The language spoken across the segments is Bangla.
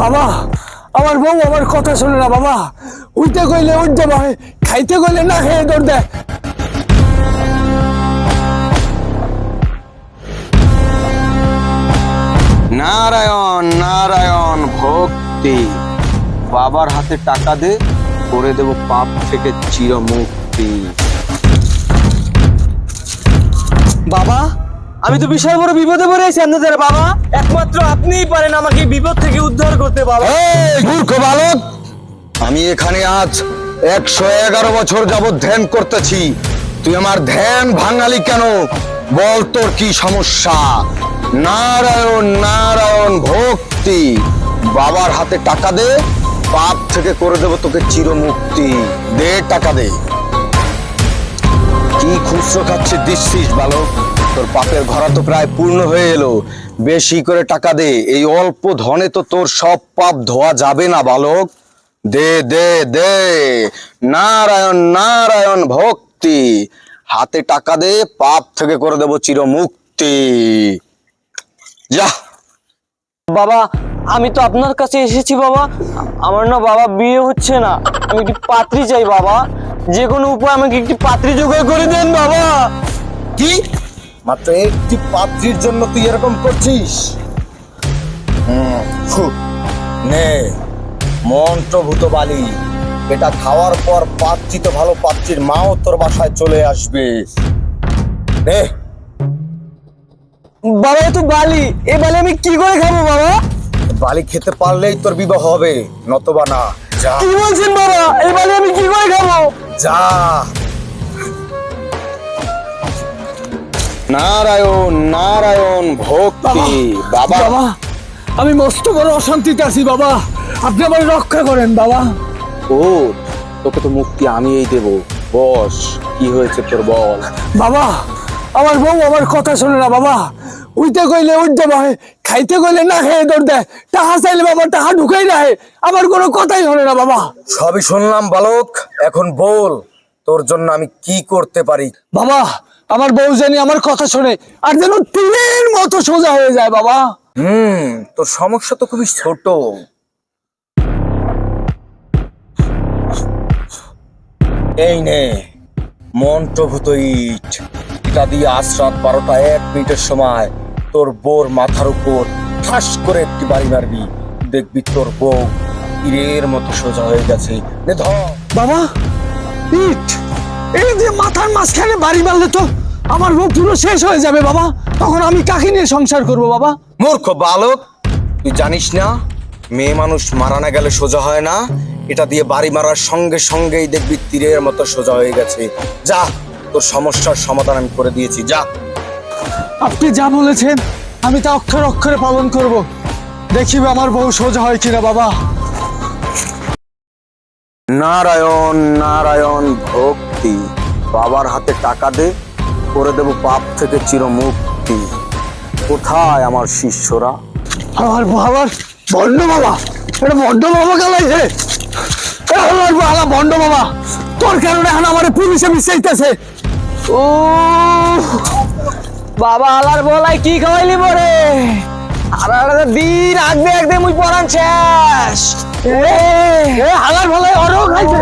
বাবা আমার বউ আমার কথা শোনে না বাবা। উঠতে কইলে উঠ যাবা খাইতে কইলে না খেয়ে দৌড় দেয় নারায়ণ নারায়ণ ভক্তি। বাবার হাতে টাকা দে করে দেব পাপ থেকে চিরমুক্তি। বাবা আমি তো বিশাল বড় বিপদে পড়ে আছি আপনাদের বাবা। একমাত্র আপনিই পারেন আমাকে বিপদ থেকে উদ্ধার করতে, বাবা। বালক! আমি এখানে আজ একশো এগারো বছর যাবৎ ধ্যান করতেছি। তুই আমার ধ্যান ভাঙালি কেন? বল তোর কি সমস্যা? নারায়ণ নারায়ণ ভক্তি। বাবার হাতে টাকা দে, পাপ থেকে করে দেবো তোকে চিরমুক্তি। দে, টাকা দে। কি খুচরো খাচ্ছে দিচ্ছিস, বালক? তোর পাপের ঘরা তো প্রায় পূর্ণ হয়ে এলো। বেশি করে টাকা দে, এই অল্প ধনে তো তোর সব পাপ ধোয়া যাবে না, বালক। দে দে দে। নারায়ণ নারায়ণ ভক্তি। হাতে টাকা দে, পাপ থেকে করে দেব চিরমুক্তি। যা। বাবা, আমি তো আপনার কাছে এসেছি, বাবা। আমার না বাবা বিয়ে হচ্ছে না। আমি কি পাত্রী চাই, বাবা? যে কোনো উপায় আমাকে একটি পাত্রী জোগাড় করে দেন বাবা। কি? মাত্র একটি পাত্রীর জন্য তুই এরকম করছিস? নে মন্ত্রভূত বালি। এটা খাওয়ার পর পাত্রী তো ভালো পাত্রীর মাও তোর বাসায় চলে আসবে। নে। বাবা তো বালি। এ বালি আমি কি করে খাব বাবা? বালি খেতে পারলেই তোর বিবাহ হবে নতবা না। যা। কি বলছেন বাবা? এই বালি আমি কি করে খাব? যা। নারায়ণ নারায়ণ ভক্তি বাবা বাবা। আমি মস্ত বড় অশান্তিতে আছি বাবা। আপনি আমার রক্ষা করেন বাবা। ও তোকে তো মুক্তি আমিই দেব। বস কি হয়েছে তোর বল? বাবা আমার বউ আমার কথা শোনে না বাবা। উঠতে কইলে উঠ যাবা খাইতে কইলে না খেয়ে দৌড় দেয় টাকা চাইলে বাবা টাকা ঢুকাই রাখে আমার কোনো কথাই শোনে না বাবা। সবই শুনলাম বালক এখন বল তোর জন্য আমি কি করতে পারি? বাবা আমার বউ জানি আমার কথা শোনে আর যেন টিনের মতো সোজা হয়ে যায় বাবা। হুম তোর সমস্যা তো খুবই ছোট। এই নে মন্ত্রভূত ইট। এটা দিয়ে আজ রাত বারোটা এক মিনিটের সময় তোর বোর মাথার উপর ঠাস করে একটি বাড়ি মারবি। দেখবি তোর বউ তীরের মতো সোজা হয়ে গেছে। নে ধর। বাবা ইট! এই যে মাথার মাঝখানে বাড়ি মারলে তো আমার বউ পুরো শেষ হয়ে যাবে বাবা। তখন আমি কাকে নিয়ে সংসার করব বাবা? মূর্খ বালক তুই জানিস না মেয়ে মানুষ মারা না গেলে সোজা হয় না? এটা দিয়ে বাড়ি মারার সঙ্গে সঙ্গেই দেখবি তীরের মতো সোজা হয়ে গেছে। যা তোর সমস্যার সমাধান আমি করে দিয়েছি। যা। আপনি যা বলেছেন আমি তা অক্ষরে অক্ষরে পালন করব। দেখিবে আমার বউ সোজা হয় কিনা বাবা। নারায়ণ নারায়ণ ভক্তি। বাবার হাতে টাকা দে করে দেব পাপ থেকে চিরমুক্তি। কোথায় আমার শিষ্যরা? আমার আমার ভণ্ড বাবা। এটা বন্ড বাবা গেলাইছে আমার বাবা ভণ্ড বাবা। তোর কারণে এখন আমার পুলিশে মিশাইতেছে। ও বাবা আলার বলাই কি খাওয়াইলি বরে আর আর দিন আগবে একদম মুই পরান শেষ। এ হালার ভালাই অরও খাইছে।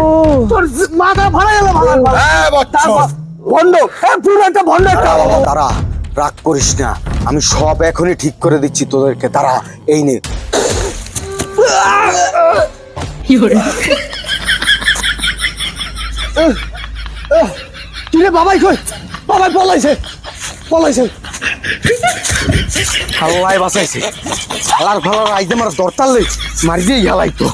তোর মাথা ফাড়া গেল ভণ্ড এ পুরো একটা ভণ্ড একটা তারা রাগ করিস না। আমি সব এখনই ঠিক করে দিচ্ছি তোদেরকে। তারা এই নে। কিরে বাবাই কই? বাবাই পলাইছে। পলাইছে। হাল্লাই বাঁচাইছে। হালার ফালার আইজে মারা দরতাল মারি দিয়ে হালাই তো